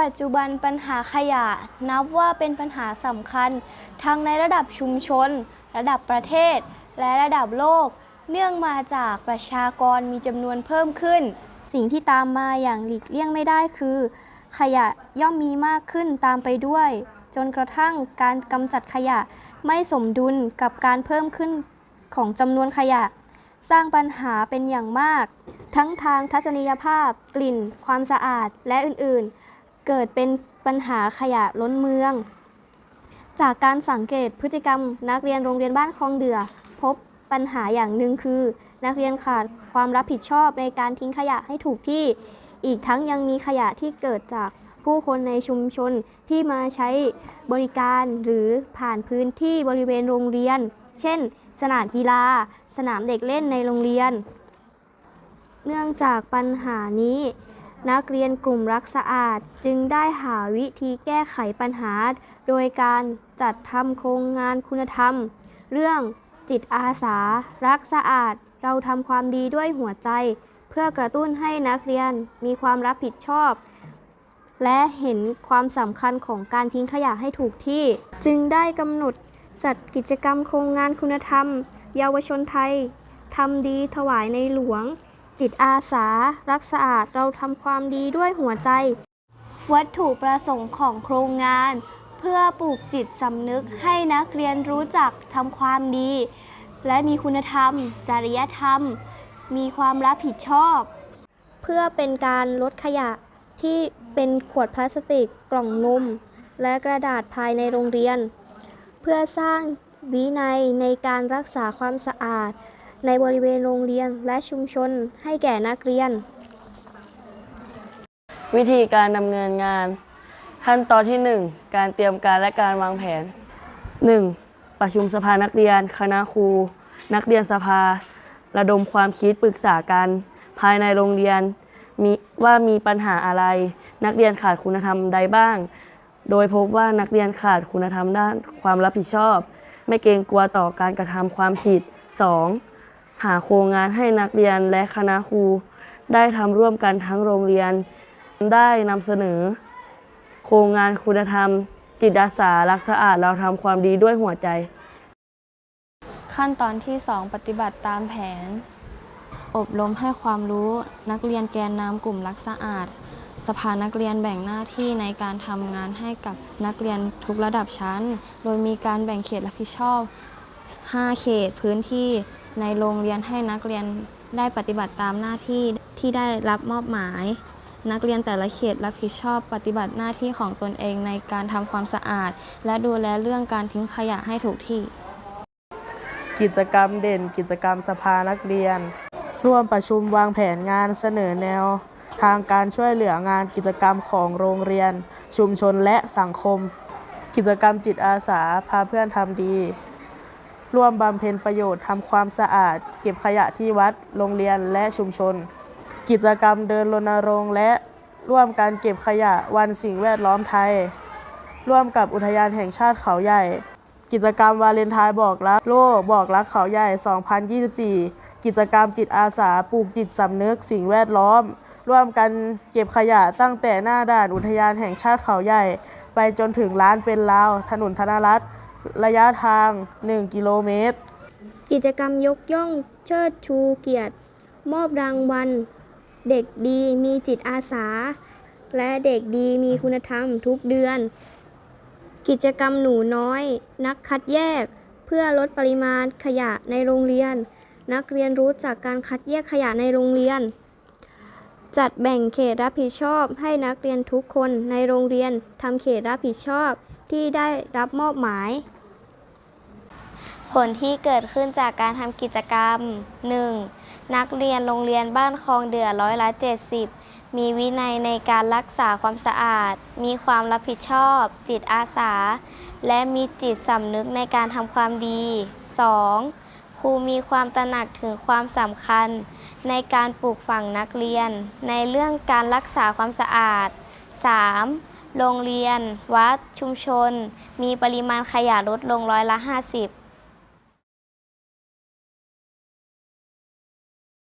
ปัจจุบันปัญหาขยะนับว่าเป็นปัญหาสำคัญ ทั้งในระดับชุมชน ระดับประเทศ และระดับโลก เนื่องมาจากประชากรมีจำนวนเพิ่มขึ้น สิ่งที่ตามมาอย่างหลีกเลี่ยงไม่ได้คือ ขยะย่อมมีมากขึ้นตามไปด้วย จนกระทั่งการกำจัดขยะไม่สมดุลกับการเพิ่มขึ้นของจำนวนขยะ สร้างปัญหาเป็นอย่างมาก ทั้งทางทัศนียภาพ กลิ่น ความสะอาดและอื่นๆ เกิดเป็นปัญหาขยะล้นเมือง จากการสังเกตพฤติกรรมนักเรียนโรงเรียนบ้านคลองเดือ พบปัญหาอย่างหนึ่งคือ นักเรียนขาดความรับผิดชอบในการทิ้งขยะให้ถูกที่ อีกทั้งยังมีขยะที่เกิดจากผู้คนในชุมชนที่มาใช้บริการหรือผ่านพื้นที่บริเวณโรงเรียน เช่น สนามกีฬา สนามเด็กเล่นในโรงเรียน เนื่องจากปัญหานี้ นักเรียนกลุ่มรักสะอาดจึงได้หาวิธีแก้ไขปัญหา โดยการจัดทำโครงงานคุณธรรม เรื่องจิตอาสา รักสะอาด เราทำความดีด้วยหัวใจ เพื่อกระตุ้นให้นักเรียนมีความรับผิดชอบ และเห็นความสำคัญของการทิ้งขยะให้ถูกที่ จึงได้กำหนดจัดกิจกรรมโครงงานคุณธรรม เยาวชนไทยทำดีถวายในหลวง จิตอาสา รักสะอาดเราทำความดีด้วยหัวใจ วัตถุประสงค์ของโครงงาน เพื่อปลูกจิตสำนึกให้นักเรียนรู้จักทำความดี และมีคุณธรรม จริยธรรม มีความรับผิดชอบ เพื่อเป็นการลดขยะที่เป็นขวดพลาสติกกล่องนมและกระดาษภายในโรงเรียน เพื่อสร้างวินัยในการรักษาความสะอาด ในบริเวณโรงเรียนและชุมชนให้แก่นักเรียน วิธีการดำเนินงาน ขั้นตอนที่ 1 การเตรียมการและการวางแผน 1. ประชุมสภานักเรียน คณะครู นักเรียนสภา ระดมความคิดปรึกษากัน ภายในโรงเรียนมีว่ามีปัญหาอะไร นักเรียนขาดคุณธรรมใดบ้าง โดยพบว่านักเรียนขาดคุณธรรมด้านความรับผิดชอบ ไม่เกรงกลัวต่อการกระทำความผิด 2. หาโครงงานให้นักเรียนและคณะครู ได้ทำร่วมกันทั้งโรงเรียน ได้นำเสนอ โครงงานคุณธรรม จิตอาสารักสะอาดเราทำความดีด้วยหัวใจ ขั้นตอนที่ 2 ปฏิบัติตามแผน อบรมให้ความรู้นักเรียนแกนนำกลุ่มรักสะอาด สภานักเรียนแบ่งหน้าที่ในการทำงานให้กับนักเรียนทุกระดับชั้น โดยมีการแบ่งเขตรับผิดชอบ 5 เขตพื้นที่ ในโรงเรียนให้นักเรียนได้ปฏิบัติตามหน้าที่ที่ได้รับมอบหมาย นักเรียนแต่ละเขตรับผิดชอบปฏิบัติหน้าที่ของตนเองในการทำความสะอาด และดูแลเรื่องการทิ้งขยะให้ถูกที่ กิจกรรมเด่น กิจกรรมสภานักเรียน ร่วมประชุมวางแผนงานเสนอแนว ทางการช่วยเหลืองานกิจกรรมของโรงเรียน ชุมชนและสังคม กิจกรรมจิตอาสาพาเพื่อนทำดี ร่วมบำเพ็ญประโยชน์ทำความสะอาด เก็บขยะที่วัด โรงเรียนและชุมชน กิจกรรมเดินรณรงค์และร่วมการเก็บขยะวันสิ่งแวดล้อมไทย ร่วมกับอุทยานแห่งชาติเขาใหญ่ กิจกรรมวาเลนไทน์บอกรักโลกบอกรักเขาใหญ่ 2024 กิจกรรมจิตอาสาปลูกจิตสำนึกสิ่งแวดล้อม ร่วมกันเก็บขยะตั้งแต่หน้าด่านอุทยานแห่งชาติเขาใหญ่ ไปจนถึงร้านเป็นลาว ถนนธนรัตน์ ระยะทาง 1 กิโลเมตร กิจกรรมยกย่องเชิดชูเกียรติ มอบรางวัล เด็กดีมีจิตอาสา และเด็กดีมีคุณธรรมทุกเดือน กิจกรรมหนูน้อย นักคัดแยก เพื่อลดปริมาณขยะในโรงเรียน นักเรียนรู้จากการคัดแยกขยะในโรงเรียน จัดแบ่งเขตรับผิดชอบให้นักเรียนทุกคนในโรงเรียนทำเขตรับผิดชอบ ที่ได้รับมอบหมาย ผลที่เกิดขึ้นจากการทำกิจกรรม 1. นักเรียนโรงเรียนบ้านคลองเดือร้อยละ 70 มีวินัยในการรักษาความสะอาด มีความรับผิดชอบ จิตอาสา และมีจิตสำนึกในการทำความดี 2. ครูมีความตระหนักถึงความสำคัญ ในการปลูกฝังนักเรียน ในเรื่องการรักษาความสะอาด 3. โรงเรียน วัด ชุมชน มีปริมาณขยะลดลงร้อยละ 50